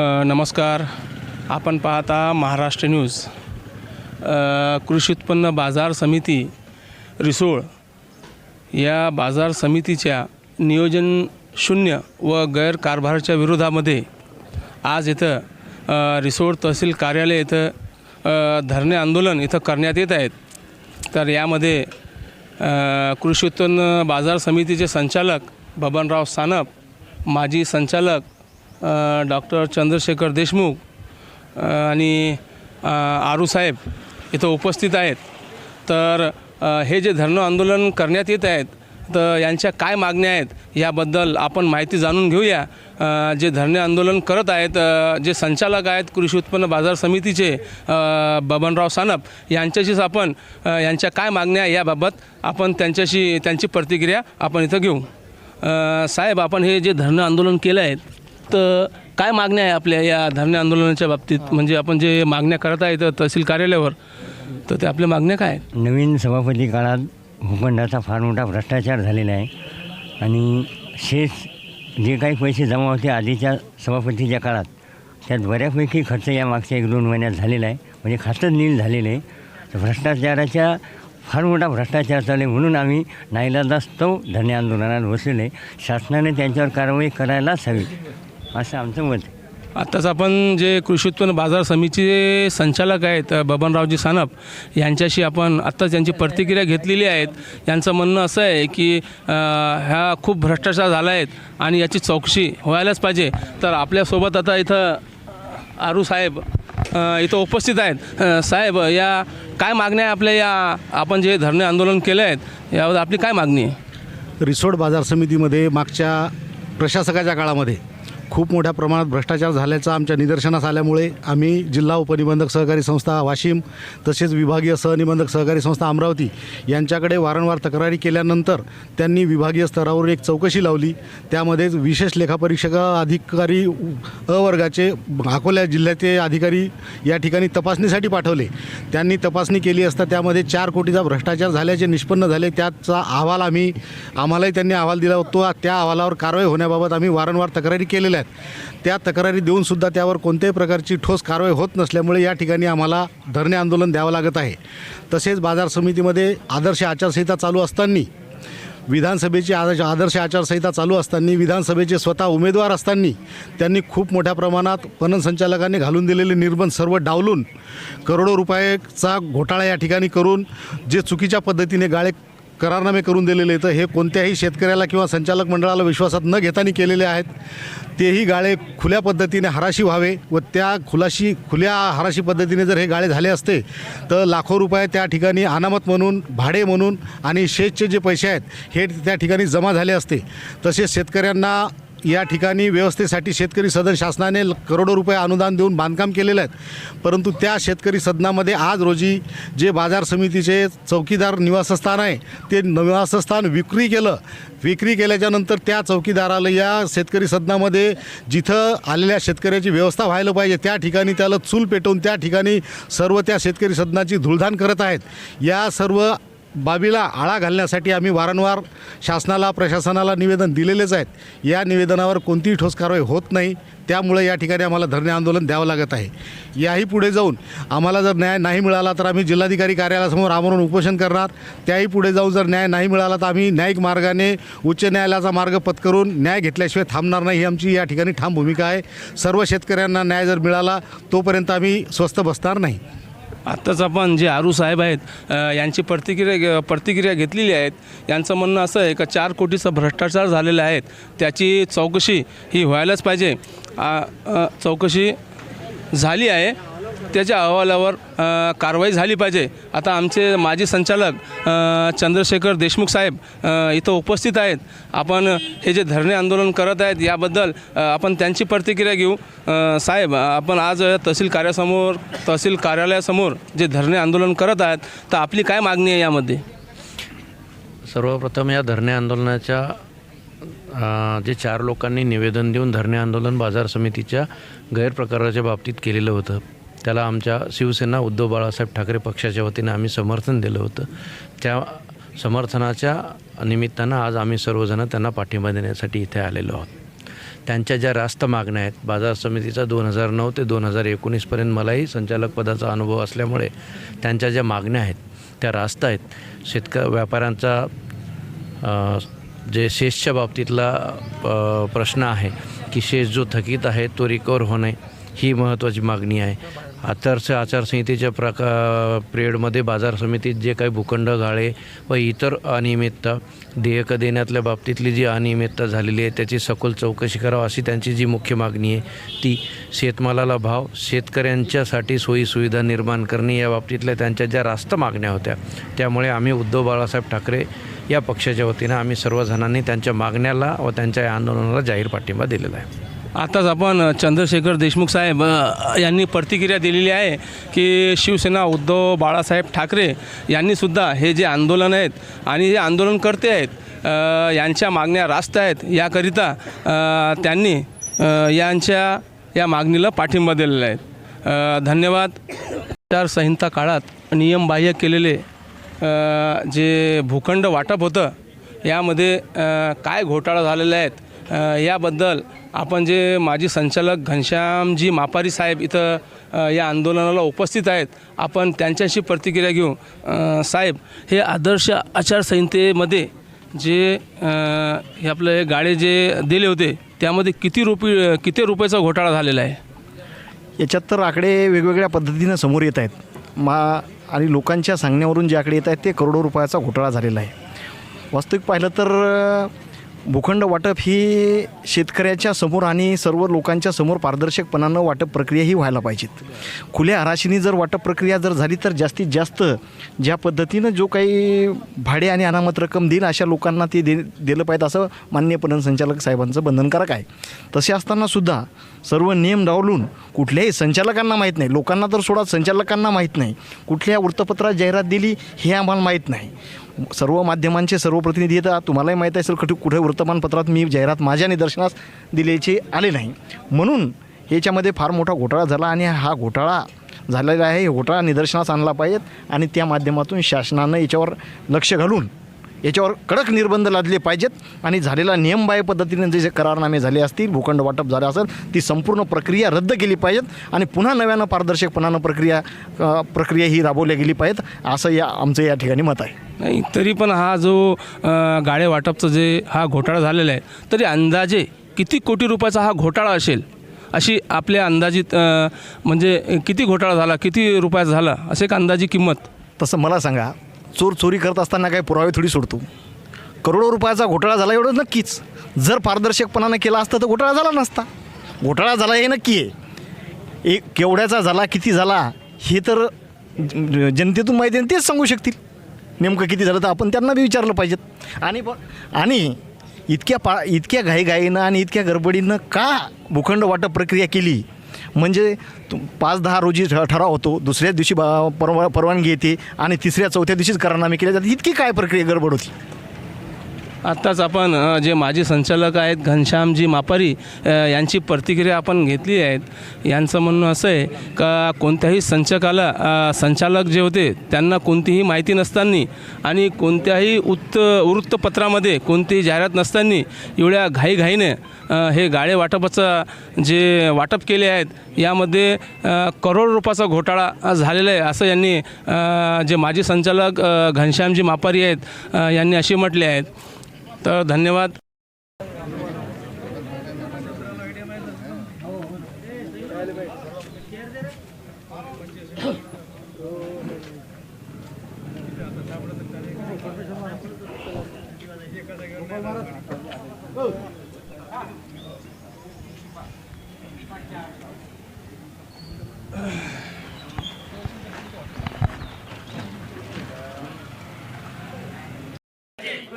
नमस्कार. आपण पाहता महाराष्ट्र न्यूज. कृषी उत्पन्न बाजार समिती रिसोळ. या बाजार समितीच्या नियोजन शून्य व गैरकारभाराच्या विरोधामध्ये आज इथं रिसोड तहसील कार्यालय इथं धरणे आंदोलन इथं करण्यात येत आहेत. तर यामध्ये कृषी उत्पन्न बाजार समितीचे संचालक बबनराव सानप माजी संचालक डॉक्टर चंद्रशेखर देशमुख आणि आरू आरूसाहेब इथं उपस्थित आहेत. तर हे जे धरणं आंदोलन करण्यात येत आहेत तर यांच्या काय मागण्या आहेत याबद्दल आपण माहिती जाणून घेऊया. जे धरणे आंदोलन करत आहेत जे संचालक आहेत कृषी उत्पन्न बाजार समितीचे बबनराव सानप यांच्याशीच आपण यांच्या काय मागण्या याबाबत आपण त्यांच्याशी त्यांची प्रतिक्रिया आपण इथं घेऊ. साहेब आपण हे जे धरणं आंदोलन केलं आहे तर काय मागण्या आहे आपल्या या धरणे आंदोलनाच्या बाबतीत? म्हणजे आपण जे मागण्या करत आहेत तहसील कार्यालयावर तर ते आपल्या मागण्या काय आहेत? नवीन सभापती काळात भूखंडाचा फार मोठा भ्रष्टाचार झालेला आहे. आणि शेष जे काही पैसे जमा होते आधीच्या सभापतीच्या काळात त्यात बऱ्यापैकी खर्च या मागच्या एक दोन महिन्यात झालेला आहे. म्हणजे खातच नील झालेलं आहे. तर भ्रष्टाचाराच्या फार मोठा भ्रष्टाचार चालू आहे म्हणून आम्ही नाईलाजास्तव धरणे आंदोलनात बसलेलो आहे. शासनाने त्यांच्यावर कारवाई करायलाच हवी. असं आमचं मत आहे. आत्ताच आपण जे कृषी उत्पन्न बाजार समितीचे संचालक आहेत बबनरावजी सानप यांच्याशी आपण आत्ताच यांची प्रतिक्रिया घेतलेली आहेत. यांचं म्हणणं असं आहे की ह्या खूप भ्रष्टाचार झाला आहेत आणि याची चौकशी व्हायलाच पाहिजे. तर आपल्यासोबत आता इथं आरू साहेब इथं उपस्थित आहेत. साहेब या काय मागण्या आहे आपल्या या आपण जे धरणे आंदोलन केले आहेत यावर आपली काय मागणी आहे? रिसोड बाजार समितीमध्ये मागच्या प्रशासकाच्या काळामध्ये खूप मोठ्या प्रमाणात भ्रष्टाचार झाल्याचा आमच्या निदर्शनास आल्यामुळे आम्ही जिल्हा उपनिबंधक सहकारी संस्था वाशिम तसेच विभागीय सहनिबंधक सहकारी संस्था अमरावती यांच्याकडे वारंवार तक्रारी केल्यानंतर त्यांनी विभागीय स्तरावर एक चौकशी लावली. त्यामध्ये विशेष लेखापरीक्षक अधिकारी अ वर्गाचे अकोला जिल्ह्याचे अधिकारी या ठिकाणी तपासणीसाठी पाठवले. त्यांनी तपासणी केली असता त्यामध्ये चार कोटीचा भ्रष्टाचार झाल्याचे निष्पन्न झाले. त्याचा अहवाल आम्ही आम्हालाही त्यांनी अहवाल दिला होतो. त्या अहवालावर कारवाई होण्याबाबत आम्ही वारंवार तक्रारी केलेल्या आहेत. त्या तक्रारी देऊनसुद्धा त्यावर कोणत्याही प्रकारची ठोस कारवाई होत नसल्यामुळे या ठिकाणी आम्हाला धरणे आंदोलन द्यावं लागत आहे. तसेच बाजार समितीमध्ये आदर्श आचारसंहिता चालू असताना विधानसभेची आदर्श आदर्श आचारसंहिता चालू असताना विधानसभेचे स्वतः उमेदवार असताना त्यांनी खूप मोठ्या प्रमाणात पणन संचालकांनी घालून दिलेले निर्बंध सर्व डावलून करोडो रुपयाचा घोटाळा या ठिकाणी करून जे चुकीच्या पद्धतीने गाळे करारनामे करून दिलेले तर हे कोणत्याही शेतकऱ्याला किंवा संचालक मंडळाला विश्वासात न घेताना केलेले आहेत. तेही गाळे खुल्या पद्धतीने हराशी व्हावे व त्या खुलाशी खुल्या हराशी पद्धतीने जर हे गाळे झाले असते तर लाखो रुपये त्या ठिकाणी अनामत म्हणून भाडे म्हणून आणि शेतचे जे पैसे आहेत हे त्या ठिकाणी जमा झाले असते. तसेच शेतकऱ्यांना या ठिकाणी व्यवस्थेसाठी शेतकरी सदन शासनाने करोडो रुपये अनुदान देऊन बांधकाम केलेलं आहे परंतु त्या शेतकरी सदनामध्ये आज रोजी जे बाजार समितीचे चौकीदार निवासस्थान आहे ते निवासस्थान विक्री केलं. विक्री केल्याच्यानंतर त्या चौकीदाराला या शेतकरी सदनामध्ये जिथं आलेल्या शेतकऱ्याची व्यवस्था व्हायला पाहिजे त्या ठिकाणी त्याला चूल पेटवून त्या ठिकाणी सर्व त्या शेतकरी सदनाची धुळधाण करत आहेत. या सर्व बाबीला आळा घालण्यासाठी आम्ही वारंवार शासनाला प्रशासनाला निवेदन दिलेलेच आहेत. या निवेदनावर कोणतीही ठोस कारवाई होत नाही. त्यामुळे या ठिकाणी आम्हाला धरणे आंदोलन द्यावं लागत आहे. याही पुढे जाऊन आम्हाला जर न्याय नाही मिळाला तर आम्ही जिल्हाधिकारी कार्यालयासमोर आमरण उपोषण करणार. त्याही पुढे जाऊन जर न्याय नाही मिळाला तर आम्ही न्यायिक मार्गाने उच्च न्यायालयाचा मार्ग पत्करून न्याय घेतल्याशिवाय थांबणार नाही ही आमची या ठिकाणी ठाम भूमिका आहे. सर्व शेतकऱ्यांना न्याय जर मिळाला तोपर्यंत आम्ही स्वस्त बसणार नाही. आत्ताच आपण जे आरू साहेब आहेत यांची प्रतिक्रिया प्रतिक्रिया घेतलेली आहेत. यांचं म्हणणं असं आहे का चार कोटीचा भ्रष्टाचार झालेला आहे. त्याची चौकशी ही व्हायलाच पाहिजे. चौकशी झाली आहे. त्याच्या अहवालावर कारवाई झाली पाहिजे. आता आमचे माजी संचालक चंद्रशेखर देशमुख साहेब इथं उपस्थित आहेत. आपण हे जे धरणे आंदोलन करत आहेत याबद्दल आपण त्यांची प्रतिक्रिया घेऊ. साहेब आपण आज तहसील कार्यासमोर तहसील कार्यालयासमोर जे धरणे आंदोलन करत आहेत तर आपली काय मागणी आहे यामध्ये? सर्वप्रथम या धरणे आंदोलनाच्या जे चार लोकांनी निवेदन देऊन धरणे आंदोलन बाजार समितीच्या गैरप्रकाराच्या बाबतीत केलेलं होतं. त्याला आमच्या शिवसेना उद्धव बाळासाहेब ठाकरे पक्षाच्या वतीनं आम्ही समर्थन दिलं होतं. त्या समर्थनाच्या निमित्तानं आज आम्ही सर्वजण त्यांना पाठिंबा देण्यासाठी इथे आलेलो आहोत. त्यांच्या ज्या रास्त मागण्या आहेत बाजार समितीचा दोन हजार नऊ ते दोन हजार एकोणीसपर्यंत मलाही संचालक पदाचा अनुभव असल्यामुळे त्यांच्या ज्या मागण्या आहेत त्या रास्त आहेत. शेतक व्यापाऱ्यांचा जे शेषच्या बाबतीतला प्रश्न आहे की शेष जो थकीत आहे तो रिकवर होणे ही महत्त्वाची मागणी आहे. आचारस आचारसंहितेच्या प्रका पिरियडमध्ये बाजार समितीत जे काही भूखंड गाळे व इतर अनियमितता देयकं देण्यातल्या बाबतीतली जी अनियमितता झालेली आहे त्याची सखोल चौकशी करावं अशी त्यांची जी मुख्य मागणी आहे ती शेतमालाला भाव शेतकऱ्यांच्यासाठी सोयीसुविधा निर्माण करणे या बाबतीतल्या त्यांच्या ज्या रास्त मागण्या होत्या त्यामुळे आम्ही उद्धव बाळासाहेब ठाकरे या पक्षाच्या वतीनं आम्ही सर्वजणांनी त्यांच्या मागण्याला व त्यांच्या या आंदोलनाला जाहीर पाठिंबा दिलेला आहे. आताच आपण चंद्रशेखर देशमुख साहेब यांनी प्रतिक्रिया दिलेली आहे की शिवसेना उद्धव बाळासाहेब ठाकरे यांनीसुद्धा हे जे आंदोलन आहेत आणि हे आंदोलनकर्ते आहेत यांच्या मागण्या रास्त आहेत याकरिता त्यांनी यांच्या या मागणीला पाठिंबा दिलेला आहे. धन्यवाद. आचारसंहिता काळात नियमबाह्य केलेले जे भूखंड वाटप होतं यामध्ये काय घोटाळा झालेले आहेत याबद्दल आपण जे माजी संचालक घनश्यामजी मापारी साहेब इथं या आंदोलनाला उपस्थित आहेत आपण त्यांच्याशी प्रतिक्रिया घेऊ. साहेब हे आदर्श आचारसंहितेमध्ये जे हे आपलं हे गाडे जे दिले होते त्यामध्ये किती रुपये किती रुपयाचा घोटाळा झालेला आहे? याच्यात तर आकडे वेगवेगळ्या पद्धतीनं समोर येत आहेत. मा आणि लोकांच्या सांगण्यावरून जे आकडे येत आहेत ते करोडो रुपयाचा घोटाळा झालेला आहे. वास्तविक पाहिलं तर भूखंड वाटप ही शेतकऱ्याच्या समोर आणि सर्व लोकांच्या समोर पारदर्शकपणानं वाटप प्रक्रिया ही व्हायला पाहिजेत. खुल्या हराशीने जर वाटप प्रक्रिया जर झाली तर जास्तीत जास्त ज्या पद्धतीनं जो काही भाडे आणि अनामत रक्कम देईल अशा लोकांना ते दे दिलं पाहिजे असं मान्य पणन संचालक साहेबांचं बंधनकारक आहे. तसे असतानासुद्धा सर्व नियम डावलून कुठल्याही संचालकांना माहीत नाही. लोकांना तर सोडा संचालकांना माहीत नाही. कुठल्या वृत्तपत्रात जाहिरात दिली हे आम्हाला माहीत नाही. सर्व माध्यमांचे सर्व प्रतिनिधी येतात. तुम्हालाही माहीत असेल कुठे कुठे वृत्तमानपत्रात मी जाहिरात माझ्या निदर्शनास दिल्याचे आले नाही. म्हणून याच्यामध्ये फार मोठा घोटाळा झाला आणि हा घोटाळा झालेला आहे. हे घोटाळा निदर्शनास आणला पाहिजेत आणि त्या माध्यमातून शासनानं याच्यावर लक्ष घालून याच्यावर कडक निर्बंध लादले पाहिजेत आणि झालेला नियमबाह्य पद्धतीने जे जे करारनामे झाले असतील भूखंड वाटप झालं असेल ती संपूर्ण प्रक्रिया रद्द केली पाहिजेत आणि पुन्हा नव्यानं पारदर्शकपणानं प्रक्रिया प्रक्रिया ही राबवल्या गेली पाहिजेत असं या आमचं या ठिकाणी मत आहे. नाही तरी पण हा जो गाळे वाटपचा जे हा घोटाळा झालेला आहे तरी अंदाजे किती कोटी रुपयाचा हा घोटाळा असेल? अशी आपल्या अंदाजित म्हणजे किती घोटाळा झाला किती रुपयाचा झाला असे एक अंदाजी किंमत? तसं मला सांगा चोर चोरी करत असताना काही पुरावे थोडी सोडतो. करोडो रुपयाचा घोटाळा झाला एवढं नक्कीच. जर पारदर्शकपणानं केला असता तर घोटाळा झाला नसता. घोटाळा झाला हे नक्की आहे. एक केवढ्याचा झाला किती झाला हे तर जनतेतून माहिती आहे आणि तेच सांगू शकतील. नेमकं किती झालं तर आपण त्यांना बी विचारलं पाहिजेत. आणि आणि इतक्या पा इतक्या घाईघाईनं आणि इतक्या गडबडीनं का भूखंड वाटप प्रक्रिया केली? म्हणजे पाच दहा रोजी ठ- ठराव होतो. दुसऱ्या दिवशी बा- परवा परवानगी येते आणि तिसऱ्या चौथ्या दिवशीच करारनामे केले जातात. इतकी काय प्रक्रिया गडबड होती? आत्ताच आपण जे माजी संचालक आहेत घनश्यामजी मापारी यांची प्रतिक्रिया आपण घेतली आहेत. यांचं म्हणणं असं आहे का कोणत्याही संचकाला संचालक जे होते त्यांना कोणतीही माहिती नसताना आणि कोणत्याही उत्त वृत्तपत्रामध्ये कोणतीही जाहिरात नसताना एवढ्या घाईघाईने हे गाळे वाटपाचं जे वाटप केले आहेत यामध्ये करोड रुपयाचा घोटाळा झालेला आहे असं यांनी जे माजी संचालक घनश्यामजी मापारी आहेत यांनी असे म्हटले आहेत. तर धन्यवाद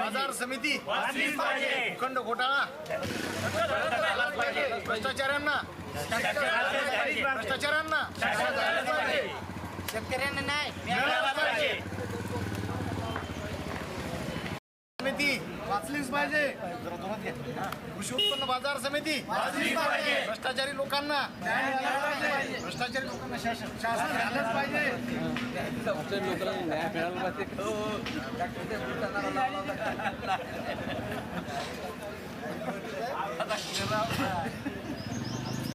बाजार समिती. भूखंड घोटाळा. भ्रष्टाचारांना. भ्रष्टाचारांना शेतकऱ्यांना नाही. समिती वाचलीच पाहिजे. कृषी उत्पन्न बाजार समिती भ्रष्टाचारी लोकांना भ्रष्टाचारी लोकांना शासन शासन झालंच पाहिजे. आता